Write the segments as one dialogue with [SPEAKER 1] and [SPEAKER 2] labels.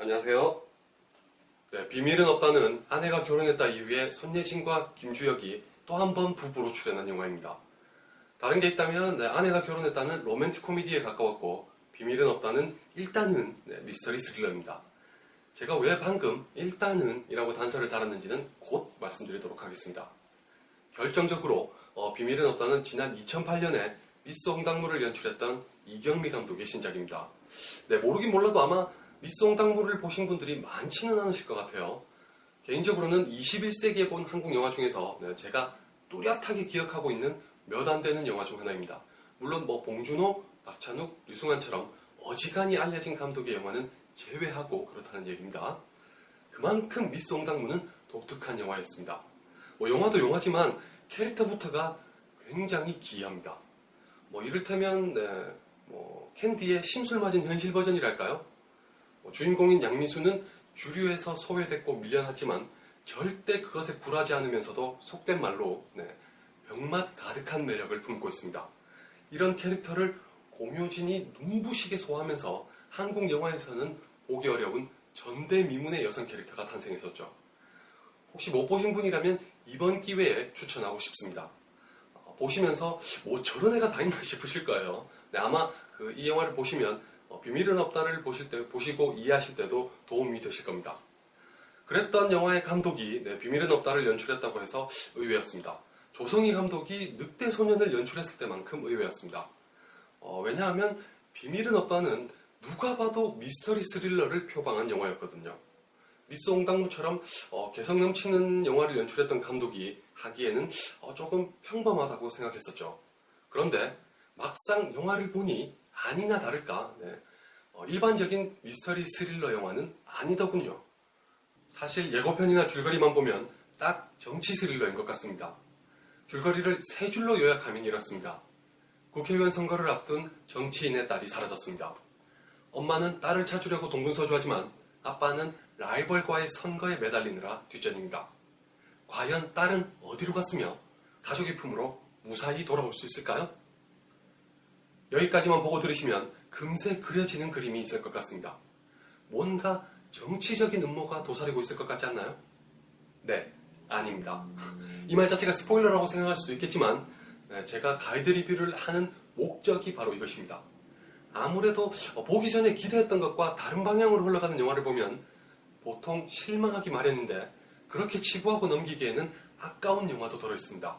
[SPEAKER 1] 안녕하세요. 네, 비밀은 없다는 아내가 결혼했다 이후에 손예진과 김주혁이 또 한 번 부부로 출연한 영화입니다. 다른 게 있다면 네, 아내가 결혼했다는 로맨틱 코미디에 가까웠고 비밀은 없다는 일단은 네, 미스터리 스릴러입니다. 제가 왜 방금 일단은 이라고 단서를 달았는지는 곧 말씀드리도록 하겠습니다. 결정적으로 어, 비밀은 없다는 지난 2008년에 미스 홍당무를 연출했던 이경미 감독의 신작입니다. 네, 모르긴 몰라도 아마 미스 홍당무를 보신 분들이 많지는 않으실 것 같아요. 개인적으로는 21세기에 본 한국 영화 중에서 네, 제가 뚜렷하게 기억하고 있는 몇 안 되는 영화 중 하나입니다. 물론 뭐 봉준호, 박찬욱, 류승환처럼 어지간히 알려진 감독의 영화는 제외하고 그렇다는 얘기입니다. 그만큼 미스 홍당무는 독특한 영화였습니다. 뭐 영화도 영화지만 캐릭터부터가 굉장히 기이합니다. 뭐 이를테면 네, 뭐 캔디의 심술 맞은 현실 버전이랄까요? 뭐 주인공인 양미수는 주류에서 소외됐고 밀려났지만 절대 그것에 굴하지 않으면서도 속된 말로 네, 병맛 가득한 매력을 품고 있습니다. 이런 캐릭터를 공효진이 눈부시게 소화하면서 한국 영화에서는 보기 어려운 전대미문의 여성 캐릭터가 탄생했었죠. 혹시 못 보신 분이라면 이번 기회에 추천하고 싶습니다. 어, 보시면서 뭐 저런 애가 다 있나 싶으실 거예요. 네, 아마 그 이 영화를 보시면 어, 비밀은 없다를 보실 때 보시고 이해하실 때도 도움이 되실 겁니다. 그랬던 영화의 감독이 네, 비밀은 없다를 연출했다고 해서 의외였습니다. 조성희 감독이 늑대 소년을 연출했을 때만큼 의외였습니다. 어, 왜냐하면 비밀은 없다는 누가 봐도 미스터리 스릴러를 표방한 영화였거든요. 미스 옹당무처럼 어, 개성 넘치는 영화를 연출했던 감독이 하기에는 어, 조금 평범하다고 생각했었죠. 그런데 막상 영화를 보니 아니나 다를까 네, 어, 일반적인 미스터리 스릴러 영화는 아니더군요. 사실 예고편이나 줄거리만 보면 딱 정치 스릴러인 것 같습니다. 줄거리를 세 줄로 요약하면 이렇습니다. 국회의원 선거를 앞둔 정치인의 딸이 사라졌습니다. 엄마는 딸을 찾으려고 동분서주하지만 아빠는 라이벌과의 선거에 매달리느라 뒷전입니다. 과연 딸은 어디로 갔으며 가족의 품으로 무사히 돌아올 수 있을까요? 여기까지만 보고 들으시면 금세 그려지는 그림이 있을 것 같습니다. 뭔가 정치적인 음모가 도사리고 있을 것 같지 않나요? 네, 아닙니다. 이 말 자체가 스포일러라고 생각할 수도 있겠지만 네, 제가 가이드 리뷰를 하는 목적이 바로 이것입니다. 아무래도 보기 전에 기대했던 것과 다른 방향으로 흘러가는 영화를 보면 보통 실망하기 마련인데 그렇게 치부하고 넘기기에는 아까운 영화도 들어있습니다.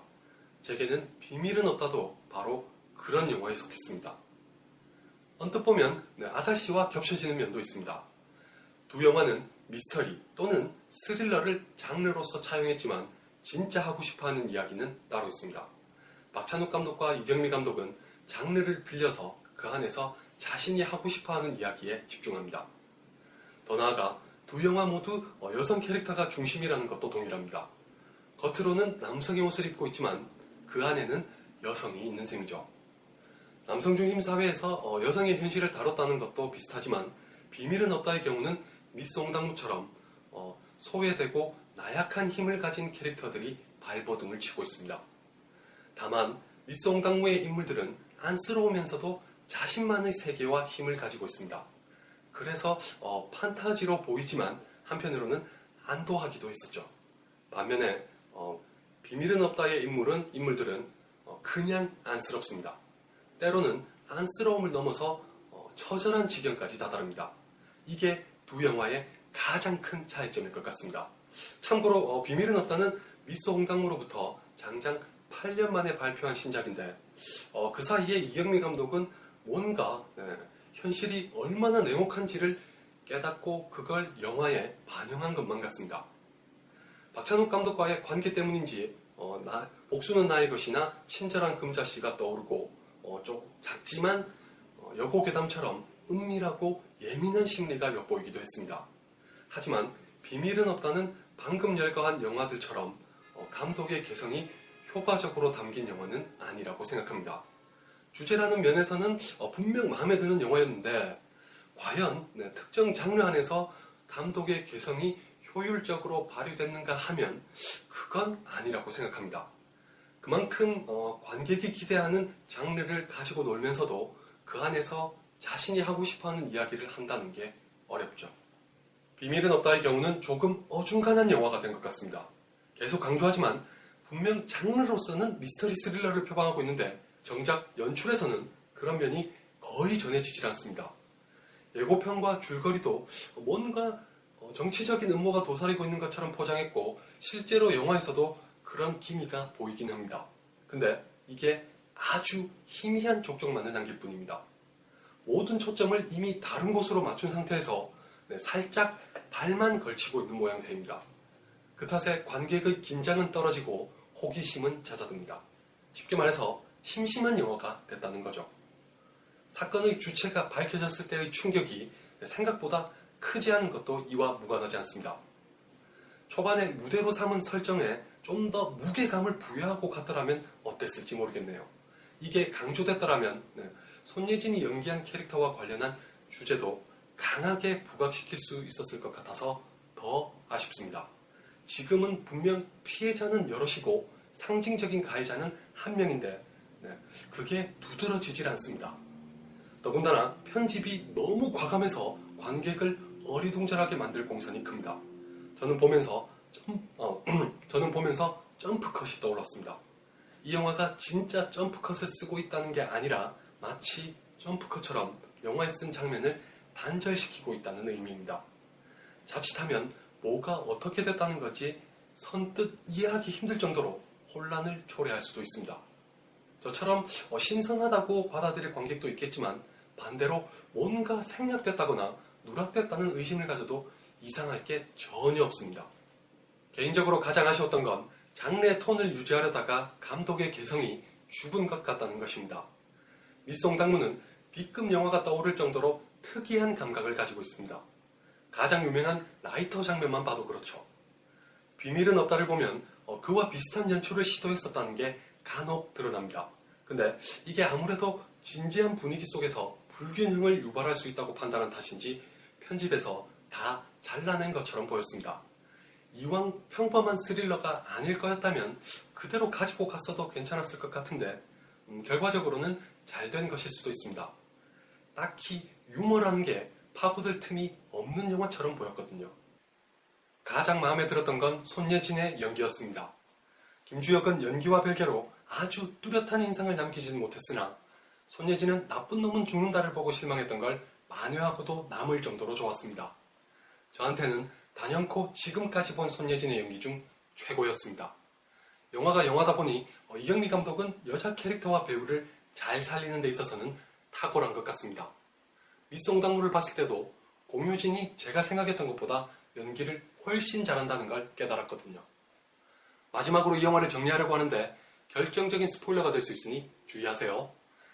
[SPEAKER 1] 제게는 비밀은 없다도 바로 그런 영화에 속했습니다. 언뜻 보면 네, 아가씨와 겹쳐지는 면도 있습니다. 두 영화는 미스터리 또는 스릴러를 장르로서 차용했지만 진짜 하고 싶어하는 이야기는 따로 있습니다. 박찬욱 감독과 이경미 감독은 장르를 빌려서 그 안에서 자신이 하고 싶어하는 이야기에 집중합니다. 더 나아가 두 영화 모두 어, 여성 캐릭터가 중심이라는 것도 동일합니다. 겉으로는 남성의 옷을 입고 있지만 그 안에는 여성이 있는 셈이죠. 남성 중심 사회에서 어, 여성의 현실을 다뤘다는 것도 비슷하지만 비밀은 없다의 경우는 미스 옹당무처럼 어, 소외되고 나약한 힘을 가진 캐릭터들이 발버둥을 치고 있습니다. 다만 미스 옹당무의 인물들은 안쓰러우면서도 자신만의 세계와 힘을 가지고 있습니다. 그래서 어, 판타지로 보이지만 한편으로는 안도하기도 했었죠. 반면에 어, 비밀은 없다의 인물은 인물들은 어, 그냥 안쓰럽습니다. 때로는 안쓰러움을 넘어서 어, 처절한 지경까지 다다릅니다. 이게 두 영화의 가장 큰 차이점일 것 같습니다. 참고로 어, 비밀은 없다는 미스 홍당무로부터 장장 8년 만에 발표한 신작인데 어, 그 사이에 이경미 감독은 뭔가 네, 현실이 얼마나 냉혹한지를 깨닫고 그걸 영화에 반영한 것만 같습니다. 박찬욱 감독과의 관계 때문인지 복수는 나의 것이나 친절한 금자씨가 떠오르고 어, 좀 작지만 어, 여고괴담처럼 은밀하고 예민한 심리가 엿보이기도 했습니다. 하지만 비밀은 없다는 방금 열거한 영화들처럼 어, 감독의 개성이 효과적으로 담긴 영화는 아니라고 생각합니다. 주제라는 면에서는 어, 분명 마음에 드는 영화였는데 과연 네, 특정 장르 안에서 감독의 개성이 효율적으로 발휘됐는가 하면 그건 아니라고 생각합니다. 그만큼 어, 관객이 기대하는 장르를 가지고 놀면서도 그 안에서 자신이 하고 싶어하는 이야기를 한다는 게 어렵죠. 비밀은 없다의 경우는 조금 어중간한 영화가 된 것 같습니다. 계속 강조하지만 분명 장르로서는 미스터리 스릴러를 표방하고 있는데 정작 연출에서는 그런 면이 거의 전해지질 않습니다. 예고편과 줄거리도 뭔가 어, 정치적인 음모가 도사리고 있는 것처럼 포장했고 실제로 영화에서도 그런 기미가 보이긴 합니다. 근데 이게 아주 희미한 족적만을 남길 뿐입니다. 모든 초점을 이미 다른 곳으로 맞춘 상태에서 네, 살짝 발만 걸치고 있는 모양새입니다. 그 탓에 관객의 긴장은 떨어지고 호기심은 잦아듭니다. 쉽게 말해서 심심한 영화가 됐다는 거죠. 사건의 주체가 밝혀졌을 때의 충격이 생각보다 크지 않은 것도 이와 무관하지 않습니다. 초반에 무대로 삼은 설정에 좀 더 무게감을 부여하고 갔더라면 어땠을지 모르겠네요. 이게 강조됐더라면 네, 손예진이 연기한 캐릭터와 관련한 주제도 강하게 부각시킬 수 있었을 것 같아서 더 아쉽습니다. 지금은 분명 피해자는 여럿이고 상징적인 가해자는 한 명인데 네, 그게 두드러지질 않습니다. 더군다나 편집이 너무 과감해서 관객을 어리둥절하게 만들 공산이 큽니다. 저는 보면서 점, 어, 저는 보면서 점프컷이 떠올랐습니다. 이 영화가 진짜 점프컷을 쓰고 있다는 게 아니라 마치 점프컷처럼 영화에 쓴 장면을 단절시키고 있다는 의미입니다. 자칫하면 뭐가 어떻게 됐다는 건지 선뜻 이해하기 힘들 정도로 혼란을 초래할 수도 있습니다. 저처럼 어, 신선하다고 받아들일 관객도 있겠지만 반대로 뭔가 생략됐다거나 누락됐다는 의심을 가져도 이상할 게 전혀 없습니다. 개인적으로 가장 아쉬웠던 건 장르의 톤을 유지하려다가 감독의 개성이 죽은 것 같다는 것입니다. 밑송당무는 B급 영화가 떠오를 정도로 특이한 감각을 가지고 있습니다. 가장 유명한 라이터 장면만 봐도 그렇죠. 비밀은 없다를 보면 어, 그와 비슷한 연출을 시도했었다는 게 간혹 드러납니다. 근데 이게 아무래도 진지한 분위기 속에서 불균형을 유발할 수 있다고 판단한 탓인지 편집에서 다 잘라낸 것처럼 보였습니다. 이왕 평범한 스릴러가 아닐 거였다면 그대로 가지고 갔어도 괜찮았을 것 같은데 음, 결과적으로는 잘 된 것일 수도 있습니다. 딱히 유머라는 게 파고들 틈이 없는 영화처럼 보였거든요. 가장 마음에 들었던 건 손예진의 연기였습니다. 김주혁은 연기와 별개로 아주 뚜렷한 인상을 남기지는 못했으나 손예진은 나쁜 놈은 죽는다를 보고 실망했던 걸 만회하고도 남을 정도로 좋았습니다. 저한테는 단연코 지금까지 본 손예진의 연기 중 최고였습니다. 영화가 영화다 보니 어, 이경미 감독은 여자 캐릭터와 배우를 잘 살리는 데 있어서는 탁월한 것 같습니다. 밑송당무를 봤을 때도 공효진이 제가 생각했던 것보다 연기를 훨씬 잘한다는 걸 깨달았거든요. 마지막으로 이 영화를 정리하려고 하는데 결정적인 스포일러가 될 수 있으니 주의하세요.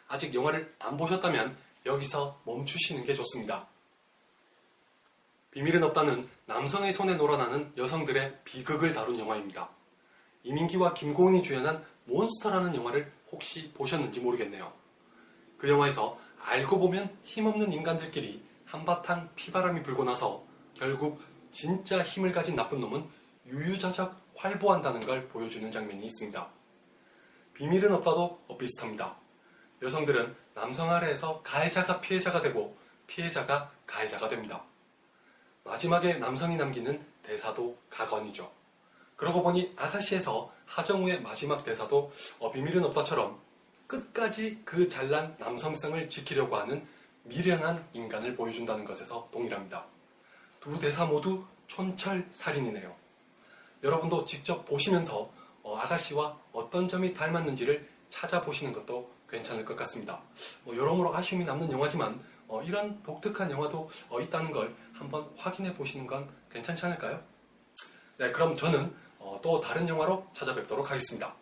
[SPEAKER 1] 아직 영화를 안 보셨다면 여기서 멈추시는 게 좋습니다. 비밀은 없다는 남성의 손에 놀아나는 여성들의 비극을 다룬 영화입니다. 이민기와 김고은이 주연한 몬스터라는 영화를 혹시 보셨는지 모르겠네요. 그 영화에서 알고 보면 힘없는 인간들끼리 한바탕 피바람이 불고 나서 결국 진짜 힘을 가진 나쁜 놈은 유유자적 활보한다는 걸 보여주는 장면이 있습니다. 비밀은 없다도 비슷합니다. 여성들은 남성 아래에서 가해자가 피해자가 되고 피해자가 가해자가 됩니다. 마지막에 남성이 남기는 대사도 가관이죠. 그러고 보니 아가씨에서 하정우의 마지막 대사도 어, 비밀은 없다처럼 끝까지 그 잘난 남성성을 지키려고 하는 미련한 인간을 보여준다는 것에서 동일합니다. 두 대사 모두 촌철살인이네요. 여러분도 직접 보시면서 어, 아가씨와 어떤 점이 닮았는지를 찾아보시는 것도 괜찮을 것 같습니다. 뭐 여러모로 아쉬움이 남는 영화지만 어, 이런 독특한 영화도 어, 있다는 걸 한번 확인해 보시는 건 괜찮지 않을까요? 네, 그럼 저는 어, 또 다른 영화로 찾아뵙도록 하겠습니다.